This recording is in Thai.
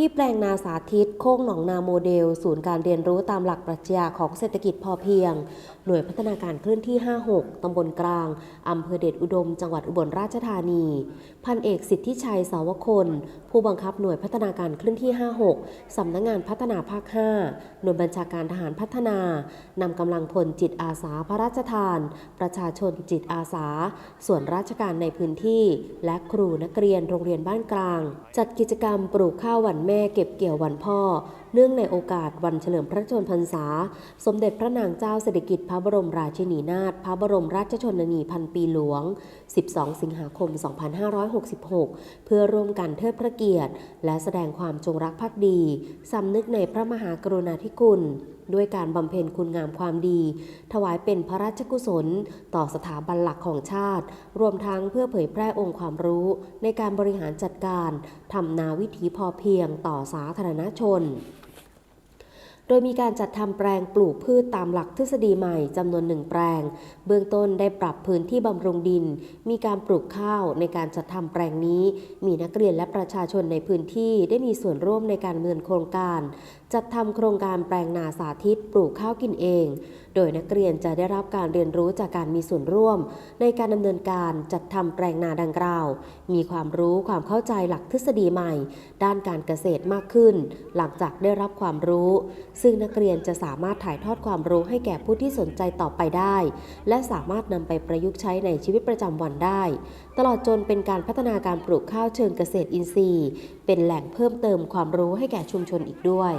ที่แปลงนาสาธิตโค้งหนองนาโมเดล ศูนย์การเรียนรู้ตามหลักปรัชญาของเศรษฐกิจพอเพียง หน่วยพัฒนาการเคลื่อนที่ 56 ตำบลกลาง อำเภอเดชอุดม จังหวัดอุบลราชธานี พันเอกสิทธิชัยสาวคน ผู้บังคับหน่วยพัฒนาการเคลื่อนที่ 56 สำนักงานพัฒนาภาค 5 หน่วยบัญชาการทหารพัฒนานำกำลังพลจิตอาสาพระราชทาน ประชาชนจิตอาสา ส่วนราชการในพื้นที่ และครูนักเรียนโรงเรียนบ้านกลาง จัดกิจกรรมปลูกข้าวหวันแม่เก็บเกี่ยววันพ่อ เนื่องในโอกาสวันเฉลิมพระชนมพรรษา สมเด็จพระนางเจ้าสิริกิติ์พระบรมราชินีนาถพระบรมราชชนนีพันปีหลวง 12 สิงหาคม 2566 เพื่อร่วมกันเทิดพระเกียรติ และแสดงความจงรักภักดีสำนึกในพระมหากรุณาธิคุณ ด้วยการบำเพ็ญคุณงามความดี ถวายเป็นพระราชกุศล ต่อสถาบันหลักของชาติ รวมทั้งเพื่อเผยแพร่องค์ความรู้ ในการบริหารจัดการทำนาวิถีพอเพียงต่อสาธารณชนโดยมีการจัดทำแปลงปลูกพืชตามหลักทฤษฎีใหม่จำนวนหนึ่งแปลง เบื้องต้นได้ปรับพื้นที่บำรุงดิน มีการปลูกข้าวในการจัดทำแปลงนี้ มีนักเรียนและประชาชนในพื้นที่ได้มีส่วนร่วมในการดำเนินโครงการจัดทำโครงการแปลงนาสาธิตปลูกข้าวกินเอง โดยนักเรียนจะได้รับการเรียนรู้จากการมีส่วนร่วม ในการดำเนินการจัดทำแปลงนาดังกล่าว มีความรู้ความเข้าใจหลักทฤษฎีใหม่ ด้านการเกษตรมากขึ้น หลังจากได้รับความรู้ ซึ่งนักเรียนจะสามารถถ่ายทอดความรู้ให้แก่ผู้ที่สนใจต่อไปได้ และสามารถนำไปประยุกต์ใช้ในชีวิตประจำวันได้ ตลอดจนเป็นการพัฒนาการปลูกข้าวเชิงเกษตรอินทรีย์ เป็นแหล่งเพิ่มเติมความรู้ให้แก่ชุมชนอีกด้วย